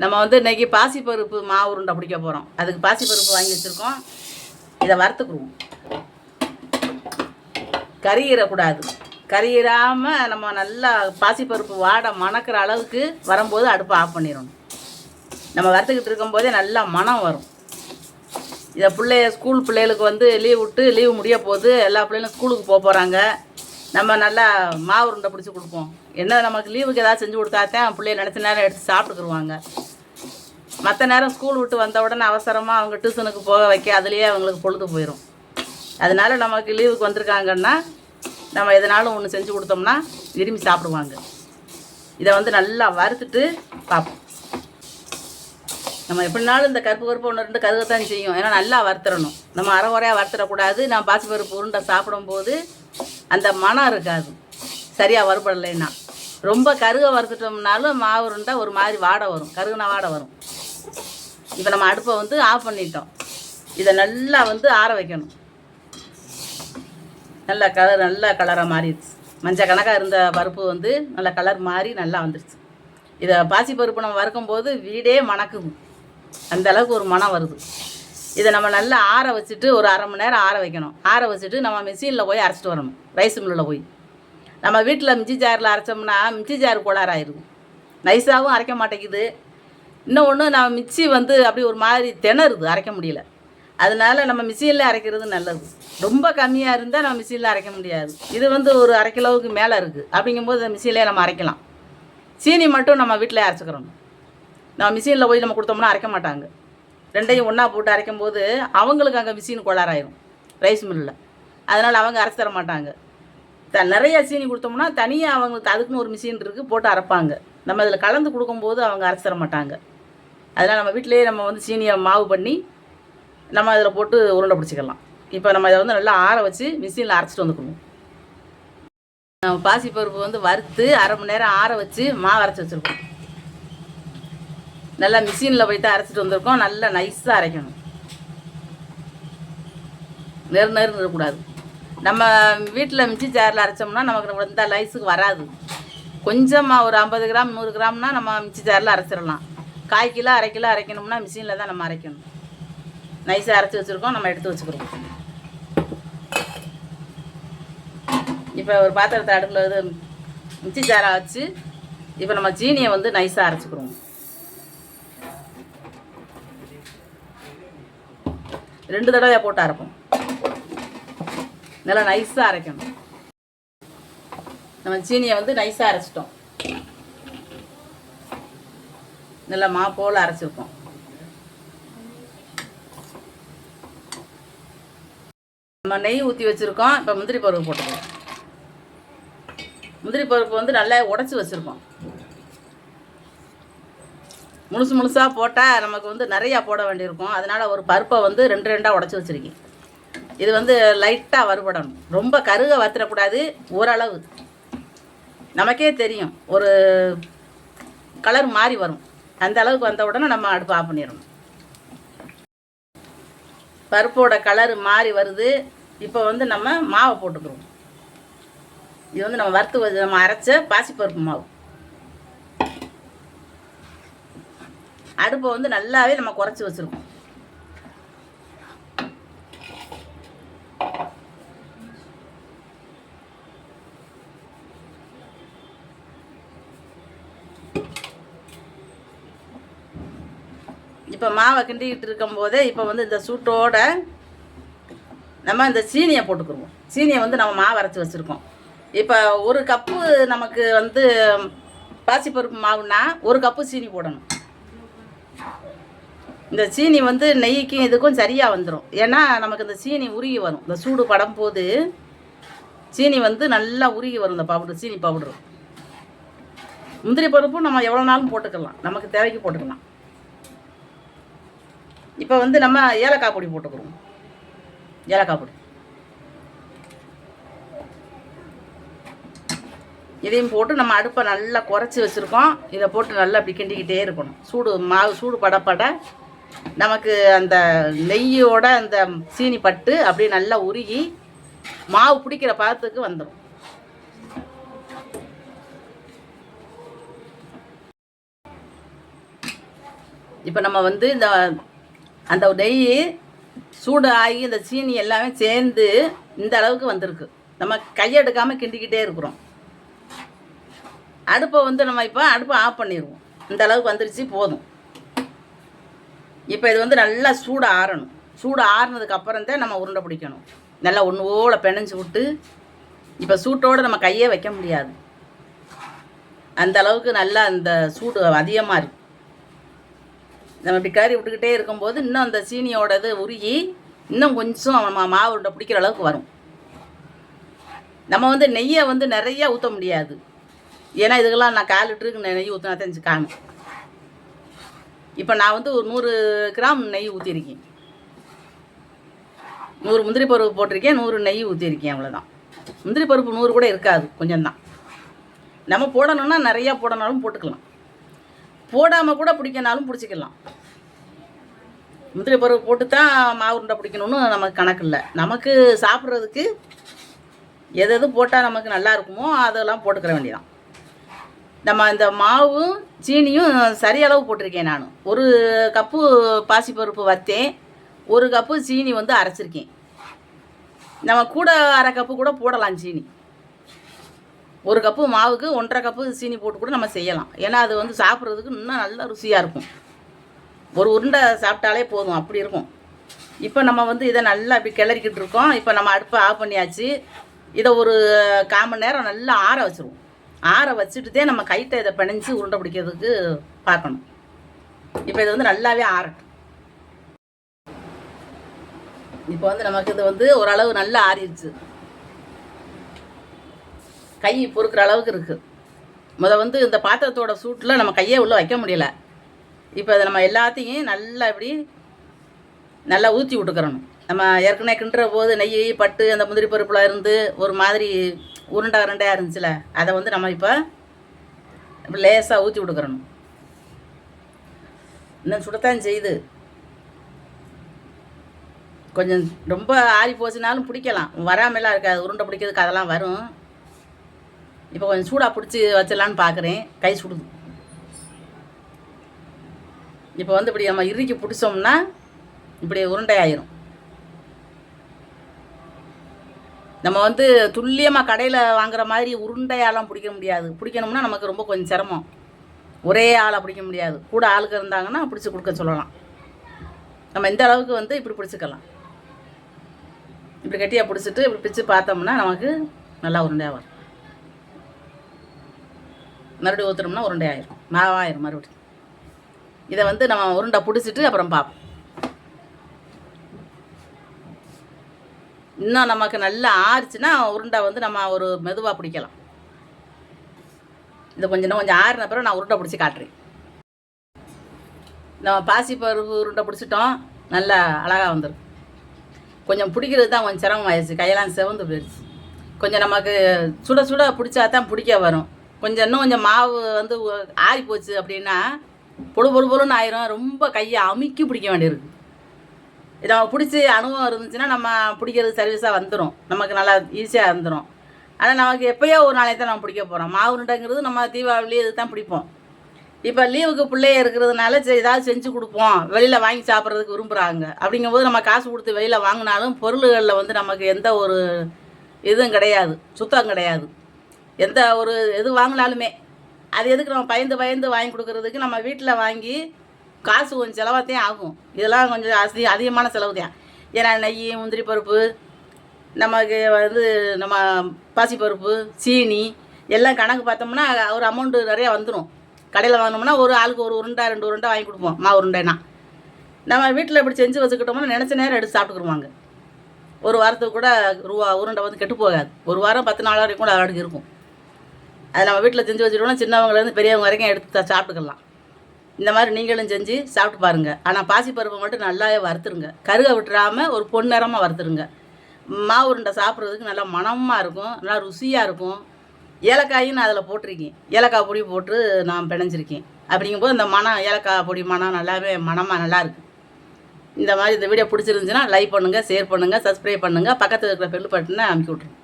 நம்ம வந்து இன்னைக்கு பாசிப்பருப்பு மாவு உருண்டை பிடிக்க போகிறோம் அதுக்கு பாசிப்பருப்பு வாங்கி வச்சுருக்கோம். இதை வறுத்துக்குருவோம் கறியிடக்கூடாது கறியிடாமல் நம்ம நல்லா பாசிப்பருப்பு வாடை மணக்கிற அளவுக்கு வரும்போது அடுப்பை ஆஃப் பண்ணிடணும். நம்ம வறுத்துக்கிட்டு இருக்கும்போதே நல்லா மனம் வரும். இதை பிள்ளைய ஸ்கூல் பிள்ளைகளுக்கு வந்து லீவ் விட்டு லீவு முடிய போகுது எல்லா பிள்ளைகளும் ஸ்கூலுக்கு போக போகிறாங்க நம்ம நல்லா மாவு உருண்டை பிடிச்சி கொடுப்போம். என்ன நமக்கு லீவுக்கு ஏதாவது செஞ்சு கொடுத்தாத்தான் பிள்ளைய நினச்ச நேரம் எடுத்து சாப்பிட்டுக்குருவாங்க. மற்ற நேரம் ஸ்கூல் விட்டு வந்த உடனே அவசரமாக அவங்க டியூஷனுக்கு போக வைக்க அதுலேயே அவங்களுக்கு பொழுது போயிடும் அதனால நமக்கு லீவுக்கு வந்திருக்காங்கன்னா நம்ம எதனாலும் ஒன்று செஞ்சு கொடுத்தோம்னா விரும்பி சாப்பிடுவாங்க. இதை வந்து நல்லா வறுத்துட்டு பார்ப்போம். நம்ம எப்படினாலும் இந்த கருப்பு கருப்பு ஒன்று ரெண்டு கருகத்தான் செய்யும். ஏன்னா நல்லா வறுத்துறணும். நம்ம அரை குறையாக வறுத்துடக்கூடாது. நான் பாசிப்பருப்பு உருண்டை சாப்பிடும்போது அந்த மனம் இருக்காது. சரியாக வறுபடலைன்னா. ரொம்ப கருக வறுத்துட்டோம்னாலும் மாவு உருண்டை ஒரு மாதிரி வாடை வரும். கருகுன வாடை வரும். இப்போ நம்ம அடுப்பை வந்து ஆஃப் பண்ணிட்டோம். இதை நல்லா வந்து ஆற வைக்கணும். நல்லா கலர் நல்ல கலராக மாறிடுச்சு. மஞ்சள் கணக்காக இருந்த பருப்பு வந்து நல்ல கலர் மாறி நல்லா வந்துடுச்சு இதை பாசி பருப்பு நம்ம வறுக்கும்போது வீடே மணக்குது. அந்த அளவுக்கு ஒரு மனம் வருது. இதை நம்ம நல்லா ஆற வச்சுட்டு ஒரு அரை மணி நேரம் ஆற வைக்கணும். ஆற வச்சுட்டு நம்ம மிஷினில் போய் அரைச்சிட்டு வரணும். ரைஸ் மில்லில் போய். நம்ம வீட்டில் மிச்சி ஜாரில் அரைச்சோம்னா மிச்சி ஜார் கோளாறாயிருக்கும் நைஸாகவும் அரைக்க மாட்டேங்குது. இன்னும் ஒன்று நம்ம மிக்சி வந்து அப்படி ஒரு மாதிரி திணறுது அரைக்க முடியல. அதனால நம்ம மிஷினில் அரைக்கிறது நல்லது. ரொம்ப கம்மியாக இருந்தால் நம்ம மிஷினில் அரைக்க முடியாது. இது வந்து ஒரு அரை கிலோவுக்கு மேலே இருக்குது அப்படிங்கும்போது மிஷினிலே நம்ம அரைக்கலாம். சீனி மட்டும் நம்ம வீட்டில் அரைச்சிக்கிறோம். நம்ம மிஷினில் போய் நம்ம கொடுத்தோம்னா அரைக்க மாட்டாங்க. ரெண்டையும் ஒன்றா போட்டு அரைக்கும் போது அவங்களுக்கு அங்கே மிஷின் கோளாறாயிரும். ரைஸ் மில்லில். அதனால் அவங்க அரைச்சி தர மாட்டாங்க. த நிறைய சீனி கொடுத்தோம்னா தனியாக அவங்களுக்கு அதுக்குன்னு ஒரு மிஷின் இருக்குது போட்டு அரைப்பாங்க. நம்ம அதில் கலந்து கொடுக்கும்போது அவங்க அரைச்சி தர மாட்டாங்க. அதனால் நம்ம வீட்டிலேயே நம்ம வந்து சீனியை மாவு பண்ணி நம்ம அதில் போட்டு உருண்டை பிடிச்சிக்கலாம். இப்போ நம்ம இதை வந்து நல்லா ஆற வச்சு மிஷினில் அரைச்சிட்டு வந்துக்கணும். நம்ம பாசிப்பருப்பு வந்து வறுத்து அரை மணி நேரம் ஆற வச்சு மாவு அரைச்சி வச்சுருக்கோம். நல்லா மிஷினில் போயிட்டு அரைச்சிட்டு வந்திருக்கோம். நல்லா நைஸாக அரைக்கணும். நெரு நெருன்னு இருக்கக்கூடாது. நம்ம வீட்டில் மிச்சி ஜாரில் அரைச்சோம்னா நமக்கு இந்த லைஸுக்கு வராது. கொஞ்சமாக ஒரு ஐம்பது கிராம் நூறு கிராம்னா நம்ம மிச்சி ஜாரில் அரைச்சிடலாம். கால் கிலோ அரை கிலோ அரைக்கணும்னா மிஷினில் தான் நம்ம அரைக்கணும். நைஸாக அரைச்சி வச்சுருக்கோம் நம்ம எடுத்து வச்சுக்கிறோம். இப்போ ஒரு பாத்திரத்தை அடுப்பில் இது மிச்சி ஜாரை வச்சு இப்போ நம்ம சீனியை வந்து நைஸாக அரைச்சிக்கிறோம். ரெண்டு தடவையாக போட்டு அரைப்போம். நல்லா நைஸாக அரைக்கணும். நம்ம சீனியை வந்து நைஸாக அரைச்சிட்டோம். நல்லா மா போல் அரைச்சிருக்கோம் நம்ம நெய் ஊற்றி வச்சுருக்கோம். இப்போ முந்திரி பருப்பு போட்டுக்கலாம் முந்திரி பருப்பு வந்து நல்லா உடச்சி வச்சுருக்கோம். முழுசு முழுசாக போட்டால் நமக்கு வந்து நிறையா போட வேண்டியிருக்கும். அதனால் ஒரு பருப்பை வந்து ரெண்டு ரெண்டாக உடச்சி வச்சுருக்கேன். இது வந்து லைட்டாக வறுபடணும். ரொம்ப கருக வத்துடக்கூடாது ஓரளவு. நமக்கே தெரியும் ஒரு கலர் மாறி வரும். அந்த அளவுக்கு வந்த உடனே நம்ம அடுப்பு ஆஃப் பண்ணிடணும். பருப்போட கலர் மாறி வருது. இப்போ வந்து நம்ம மாவை போட்டுக்கிறோம். இது வந்து நம்ம வறுத்து வச்சு நம்ம அரைச்ச பாசிப்பருப்பு மாவு. அடுப்பை வந்து நல்லாவே நம்ம குறைச்சி வச்சுருக்கோம். இப்போ மாவை கிண்டிக்கிட்டு இருக்கும்போதே இப்போ வந்து இந்த சூட்டோட நம்ம இந்த சீனியை போட்டுக்குருவோம். சீனியை வந்து நம்ம மாவு அரைச்சி வச்சுருக்கோம். இப்போ ஒரு கப்பு நமக்கு வந்து பாசிப்பருப்பு மாவுனா ஒரு கப்பு சீனி போடணும். இந்த சீனி வந்து நெய்க்கும் இதுக்கும் சரியாக வந்துடும் ஏன்னா நமக்கு இந்த சீனி உருகி வரும். இந்த சூடு படம் போது சீனி வந்து நல்லா உருகி வரும் இந்த பவுடர் சீனி பவுடரும் முந்திரி பருப்பும் நம்ம எவ்வளோ நாளும் போட்டுக்கலாம். நமக்கு தேவைக்கு போட்டுக்கலாம். இப்போ வந்து நம்ம ஏலக்காய் பொடி போட்டுக்கிறோம். ஏலக்காய் பொடி. இதையும் போட்டு நம்ம அடுப்பை நல்லா குறைச்சி வச்சுருக்கோம். இதை போட்டு நல்லா அப்படி கிண்டிக்கிட்டே இருக்கணும். சூடு மாவு சூடு படப்பட நமக்கு அந்த நெய்யோட அந்த சீனி பட்டு அப்படியே நல்லா உருகி மாவு பிடிக்கிற பதத்துக்கு வந்துடும் இப்போ நம்ம வந்து இந்த அந்த நெய் சூடு ஆகி இந்த சீனி எல்லாமே சேர்ந்து இந்த அளவுக்கு வந்திருக்கு. நம்ம கையெடுக்காமல் கிண்டிக்கிட்டே இருக்கிறோம். அடுப்பை வந்து நம்ம இப்போ அடுப்பை ஆஃப் பண்ணிடுவோம். இந்த அளவுக்கு வந்துருச்சு போதும். இப்போ இது வந்து நல்லா சூடு ஆறணும். சூடு ஆறுனதுக்கு அப்புறம் தான் நம்ம உருண்டை பிடிக்கணும். நல்லா ஒன்று ஓல பிணைஞ்சு விட்டு இப்போ சூட்டோடு நம்ம கையே வைக்க முடியாது. அந்த அளவுக்கு நல்லா அந்த சூடு அதிகமாக இருக்கும் நம்ம இப்படி கறி விட்டுக்கிட்டே இருக்கும்போது இன்னும் அந்த சீனியோட இது உருகி இன்னும் கொஞ்சம் அவன் மாவு உருண்டை பிடிக்கிற அளவுக்கு வரும். நம்ம வந்து நெய்யை வந்து நிறைய ஊற்ற முடியாது. ஏன்னா இதுக்கெல்லாம் நான் கால் லிட்டருக்கு நெய் ஊற்றினா தெரிஞ்சுக்காங்க இப்போ நான் வந்து ஒரு நூறு கிராம் நெய் ஊற்றிருக்கேன் நூறு முந்திரி பருப்பு போட்டிருக்கேன் நூறு நெய் ஊற்றிருக்கேன் அவ்வளோதான் முந்திரி பருப்பு நூறு கூட இருக்காது கொஞ்சம் தான் நம்ம போடணும்னா நிறையா போடணாலும் போட்டுக்கலாம். போடாமல் கூட பிடிக்கனாலும் பிடிச்சிக்கலாம். முந்திரி பருப்பு போட்டு தான் மாவு உருண்டை பிடிக்கணும்னு நமக்கு கணக்கு இல்லை. நமக்கு சாப்பிட்றதுக்கு எது எது போட்டால் நமக்கு நல்லா இருக்குமோ அதெல்லாம் போட்டுக்கிற வேண்டியதான் நம்ம இந்த மாவும் சீனியும் சரியளவு போட்டிருக்கேன் நான். ஒரு கப்பு பாசிப்பருப்பு வத்தேன் ஒரு கப்பு சீனி வந்து அரைச்சிருக்கேன். நம்ம கூட அரை கப்பு கூட போடலாம் சீனி. ஒரு கப்பு மாவுக்கு ஒன்றரை கப்பு சீனி போட்டு கூட நம்ம செய்யலாம். ஏன்னா அது வந்து சாப்பிட்றதுக்கு இன்னும் நல்லா ருசியாக இருக்கும். ஒரு உருண்டை சாப்பிட்டாலே போதும் அப்படி இருக்கும். இப்போ நம்ம வந்து இதை நல்லா இப்படி கிளறிக்கிட்டு இருக்கோம். இப்போ நம்ம அடுப்பை ஆஃப் பண்ணியாச்சு. இதை ஒரு கால் மணி நேரம் நல்லா ஆற வச்சுருவோம். ஆற வச்சுட்டுதே நம்ம கைட்டை இதை பிணைஞ்சு உருண்டை பிடிக்கிறதுக்கு பார்க்கணும். இப்போ இது வந்து நல்லாவே ஆறட்டும். இப்போ வந்து நமக்கு இது வந்து ஓரளவு நல்லா ஆறிடுச்சு. கை பொறுக்கிற அளவுக்கு இருக்குது முத வந்து இந்த பாத்திரத்தோட சூட்டில் நம்ம கையே உள்ளே வைக்க முடியல. இப்போ அதை நம்ம எல்லாத்தையும் நல்லா இப்படி நல்லா ஊற்றி விட்டுக்கிறணும். நம்ம ஏற்கனவே கிண்டுற போது நெய் பட்டு அந்த முந்திரி பருப்பில் இருந்து ஒரு மாதிரி உருண்டை உருண்டையாக இருந்துச்சுல அதை வந்து நம்ம இப்போ இப்போ லேசாக ஊற்றி விட்டுக்கிறணும். இன்னும் சுடத்தான் செய்யுது. கொஞ்சம் ரொம்ப ஆறி போச்சுனாலும் பிடிக்கலாம். வராமலாம் இருக்காது. உருண்டை பிடிக்கிறதுக்கு அதெல்லாம் வரும். இப்போ கொஞ்சம் சூடாக பிடிச்சி வச்சிடலான்னு பார்க்குறேன் கை சுடுது. இப்போ வந்து இப்படி நம்ம இறுக்கி பிடிச்சோம்னா இப்படி உருண்டை ஆயிரும். நம்ம வந்து துல்லியமாக கடையில் வாங்குற மாதிரி உருண்டையாலாம் பிடிக்க முடியாது. பிடிக்கணும்னா நமக்கு ரொம்ப கொஞ்சம் சிரமம். ஒரே ஆளை பிடிக்க முடியாது. கூட ஆளுக்கு இருந்தாங்கன்னா பிடிச்சி கொடுக்க சொல்லலாம். நம்ம இந்த அளவுக்கு வந்து இப்படி பிடிச்சிக்கலாம். இப்படி கட்டியாக பிடிச்சிட்டு இப்படி பிடிச்சி பார்த்தோம்னா நமக்கு நல்லா உருண்டையாக வரும். மறுபடியும் ஊற்றுனோம்னா உருண்டையாயிரும் மாவாயிரும் மறுபடியும். இதை வந்து நம்ம உருண்டை பிடிச்சிட்டு அப்புறம் பார்ப்போம். இன்னும் நமக்கு நல்லா ஆறுச்சுன்னா உருண்டை வந்து நம்ம ஒரு மெதுவாக பிடிக்கலாம். இது கொஞ்சம் இன்னும் கொஞ்சம் ஆறின பிறகு நான் உருண்டை பிடிச்சி காட்டுறேன். நம்ம பாசி பருப்பு உருண்டை பிடிச்சிட்டோம். நல்லா அழகாக வந்துடும் கொஞ்சம் பிடிக்கிறது தான் கொஞ்சம் சிரமம் ஆயிடுச்சு கையெல்லாம் செவந்து போயிடுச்சு கொஞ்சம் நமக்கு சுட சுட பிடிச்சா தான் பிடிக்க வரும். கொஞ்சம் இன்னும் கொஞ்சம் மாவு வந்து ஆறி போச்சு அப்படின்னா பொழு பொழு பொழுன்னு ஆயிரும். ரொம்ப கையை அமுக்கி பிடிக்க வேண்டியிருக்கு. இதை நம்ம பிடிச்சி அனுபவம் இருந்துச்சுன்னா நம்ம பிடிக்கிறது சர்வீஸாக வந்துடும் நமக்கு நல்லா ஈஸியாக வந்துடும் ஆனால் நமக்கு எப்போயோ ஒரு நாளைக்கு தான் நம்ம பிடிக்க போகிறோம் மாவு உருண்டைங்கிறது நம்ம தீபாவளி இது தான் பிடிப்போம். இப்போ லீவுக்கு பிள்ளைய இருக்கிறதுனால சரி ஏதாவது செஞ்சு கொடுப்போம். வெளியில் வாங்கி சாப்பிட்றதுக்கு விரும்புகிறாங்க அப்படிங்கும்போது நம்ம காசு கொடுத்து வெளியில் வாங்கினாலும் பொருள்களில் வந்து நமக்கு எந்த ஒரு இதுவும் கிடையாது. சுத்தம் கிடையாது. எந்த ஒரு எது வாங்கினாலுமே. அது எதுக்கு நம்ம பயந்து பயந்து வாங்கி கொடுக்கறதுக்கு நம்ம வீட்டில் வாங்கி காசு கொஞ்சம் செலவாகத்தையும் ஆகும். இதெல்லாம் கொஞ்சம் அதி அதிகமான செலவு தான். ஏன்னா நெய் முந்திரி பருப்பு நமக்கு வந்து நம்ம பாசிப்பருப்பு சீனி எல்லாம் கணக்கு பார்த்தோம்னா ஒரு அமௌண்ட்டு நிறையா வந்துடும் கடையில் வாங்கினோம்னா ஒரு ஆளுக்கு ஒரு உருண்டை ரெண்டு உருண்டை வாங்கி கொடுப்போம். மா உருண்டைனா. நம்ம வீட்டில் இப்படி செஞ்சு வச்சுக்கிட்டோம்னா நினச்ச நேரம் எடுத்து சாப்பிட்டுக்குருவாங்க. ஒரு வாரத்துக்கு கூட ரூபா உருண்டை வந்து கெட்டு போகாது. ஒரு வாரம் பத்து நாள் வரைக்கும் கூட அதோட இருக்கும். அதை நம்ம வீட்டில் செஞ்சு வச்சுட்டோம்னா சின்னவங்கலேருந்து பெரியவங்க வரைக்கும் எடுத்து சாப்பிட்டுக்கலாம். இந்த மாதிரி நீங்களும் செஞ்சு சாப்பிட்டு பாருங்கள் ஆனால் பாசிப்பருப்பை மட்டும் நல்லாவே வறுத்துருங்க. கருக விட்டுறாமல் ஒரு பொன்னிறமாக வறுத்துருங்க. மாவு உருண்டை சாப்பிட்றதுக்கு நல்லா மணமாக இருக்கும். நல்லா ருசியாக இருக்கும். ஏலக்காயும் நான் அதில் போட்டிருக்கேன். ஏலக்காய் பொடி போட்டு நான் பிணைஞ்சிருக்கேன். அப்படிங்கும்போது இந்த மணம் ஏலக்காய் பொடி மணம் நல்லாவே மணமாக நல்லாயிருக்கு இந்த மாதிரி இந்த வீடியோ பிடிச்சிருந்துச்சுன்னா லைக் பண்ணுங்கள் ஷேர் பண்ணுங்கள் சப்ஸ்கிரைப் பண்ணுங்கள் பக்கத்தில் இருக்கிற பெல் பட்டனை அமுக்கி விட்ருங்க